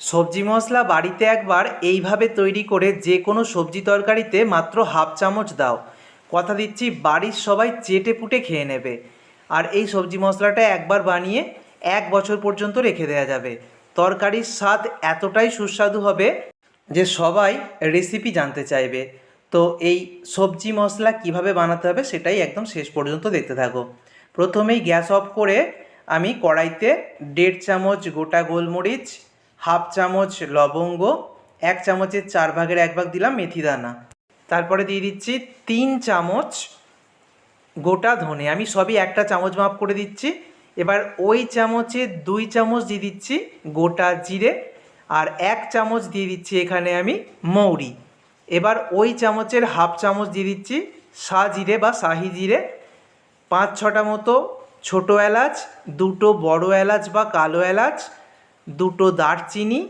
সবজি মশলা বাড়িতে একবার এইভাবে তৈরি করে যে কোনো সবজি তরকারিতে মাত্র হাফ চামচ দাও। কথা দিচ্ছি, বাড়ির সবাই চেটে পুটে খেয়ে নেবে। আর এই সবজি মশলাটা একবার বানিয়ে এক বছর পর্যন্ত রেখে দেওয়া যাবে। তরকারির স্বাদ এতটাই সুস্বাদু হবে যে সবাই রেসিপি জানতে চাইবে। তো এই সবজি মশলা কীভাবে বানাতে হবে সেটাই একদম শেষ পর্যন্ত দেখতে থাকো। প্রথমেই গ্যাস অফ করে আমি কড়াইতে দেড় চামচ গোটা গোলমরিচ হাফ চামচ লবঙ্গ, এক চামচের চার ভাগের এক ভাগ দিলাম মেথি দানা। তারপরে দিয়ে দিচ্ছি তিন চামচ গোটা ধনে। আমি সবই একটা চামচ মাপ করে দিচ্ছি। এবার ওই চামচে দুই চামচ দিয়ে দিচ্ছি গোটা জিরে আর এক চামচ দিয়ে দিচ্ছি এখানে আমি মৌরি। এবার ওই চামচের হাফ চামচ দিয়ে দিচ্ছি সা জিরে বা শাহি জিরে। পাঁচ ছটা মতো ছোটো এলাচ, দুটো বড় এলাচ বা কালো এলাচ দুটো দারচিনি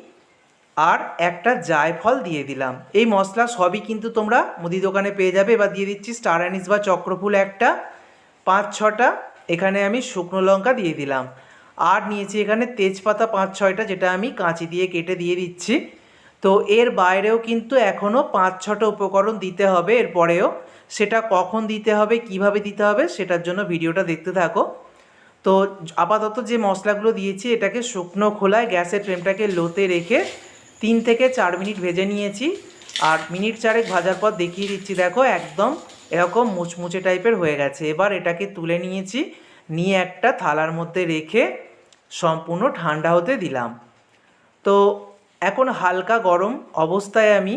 আর একটা জায়ফল দিয়ে দিলাম। এই মশলা সবই কিন্তু তোমরা মুদি দোকানে পেয়ে যাবে। এবার দিয়ে দিচ্ছি স্টার অ্যানিস বা চক্রফুল একটা। পাঁচ, ছটা। এখানে আমি শুকনো লঙ্কা দিয়ে দিলাম। আর নিয়েছি এখানে তেজপাতা পাঁচ, ছয়টা, যেটা আমি কাঁচি দিয়ে কেটে দিয়ে দিচ্ছি। তো এর বাইরেও কিন্তু এখনও পাঁচ, ছটা উপকরণ দিতে হবে। এরপরেও সেটা কখন দিতে হবে, কীভাবে দিতে হবে, সেটার জন্য ভিডিওটা দেখতে থাকো। তো আপাতত যে মশলাগুলো দিয়েছি, এটাকে শুকনো খোলায় গ্যাসের ফ্লেমটাকে লোতে রেখে তিন থেকে চার মিনিট ভেজে নিয়েছি। আর মিনিট চারেক ভাজার পর দেখিয়ে দিচ্ছি, দেখো একদম এরকম মুচমুচে টাইপের হয়ে গেছে। এবার এটাকে তুলে নিয়েছি, নিয়ে একটা থালার মধ্যে রেখে সম্পূর্ণ ঠান্ডা হতে দিলাম। তো এখন হালকা গরম অবস্থায় আমি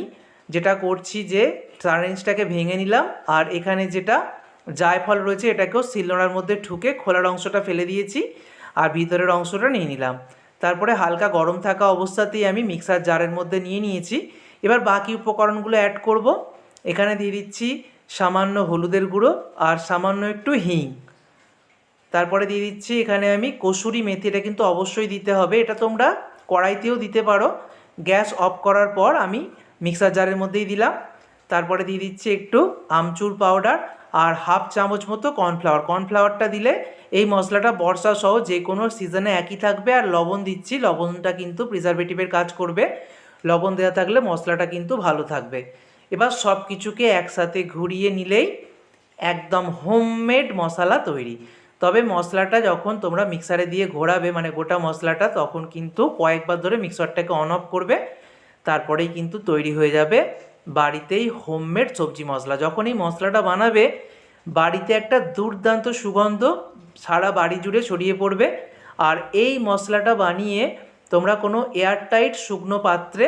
যেটা করছি যে সারেঞ্জটাকে ভেঙে নিলাম। আর এখানে যেটা জায়ফল রয়েছে এটাকেও শিলনোড়ার মধ্যে ঠুকে খোলার অংশটা ফেলে দিয়েছি আর ভিতরের অংশটা নিয়ে নিলাম। তারপরে হালকা গরম থাকা অবস্থাতেই আমি মিক্সার জারের মধ্যে নিয়ে নিয়েছি। এবার বাকি উপকরণগুলো অ্যাড করব। এখানে দিয়ে দিচ্ছি সামান্য হলুদের গুঁড়ো আর সামান্য একটু হিং। তারপরে দিয়ে দিচ্ছি এখানে আমি কসুরি মেথি, এটা কিন্তু অবশ্যই দিতে হবে। এটা তোমরা কড়াইতেও দিতে পারো। গ্যাস অফ করার পর আমি মিক্সার জারের মধ্যেই দিলাম। তারপরে দিয়ে দিচ্ছি একটু আমচুর পাউডার আর হাফ চামচ মতো কর্নফ্লাওয়ার। কর্নফ্লাওয়ারটা দিলে এই মশলাটা বর্ষা সহ যে কোনো সিজনে একই থাকবে আর লবণ দিচ্ছি। লবণটা কিন্তু প্রিজারভেটিভের কাজ করবে। লবণ দেওয়া থাকলে মশলাটা কিন্তু ভালো থাকবে। এবার সব কিছুকে একসাথে ঘুরিয়ে নিলেই একদম হোমমেড মশলা তৈরি। তবে মশলাটা যখন তোমরা মিক্সারে দিয়ে ঘোরাবে মানে গোটা মশলাটা, তখন কিন্তু কয়েকবার ধরে মিক্সারটাকে অন অফ করবে। তারপরেই কিন্তু তৈরি হয়ে যাবে। বাড়িতেই হোমমেড সবজি মশলা। যখন এই মশলাটা বানাবে, বাড়িতে একটা দুর্দান্ত সুগন্ধ সারা বাড়ি জুড়ে ছড়িয়ে পড়বে। আর এই মশলাটা বানিয়ে তোমরা কোনো এয়ারটাইট শুকনো পাত্রে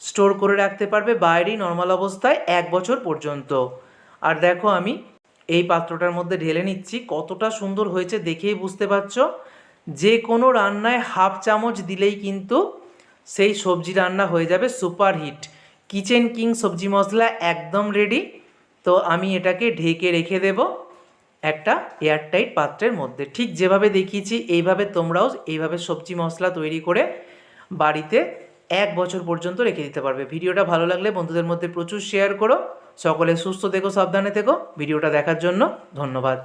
স্টোর করে রাখতে পারবে বাইরেই নর্মাল অবস্থায় এক বছর পর্যন্ত। আর দেখো আমি এই পাত্রটার মধ্যে ঢেলে নিচ্ছি, কতটা সুন্দর হয়েছে দেখেই বুঝতে পারছ? যে কোনো রান্নায় হাফ চামচ দিলেই কিন্তু সেই সবজি রান্না হয়ে যাবে সুপার হিট কিচেন কিং সবজি মশলা একদম রেডি তো আমি এটাকে ঢেকে রেখে দেব একটা এয়ারটাইট পাত্রের মধ্যে। ঠিক যেভাবে দেখিয়েছি, এইভাবে তোমরাও এইভাবে সবজি মশলা তৈরি করে বাড়িতে এক বছর পর্যন্ত রেখে দিতে পারবে। ভিডিওটা ভালো লাগলে বন্ধুদের মধ্যে প্রচুর শেয়ার করো। সকলে সুস্থ থেকো, সাবধানে থেকো। ভিডিওটা দেখার জন্য ধন্যবাদ।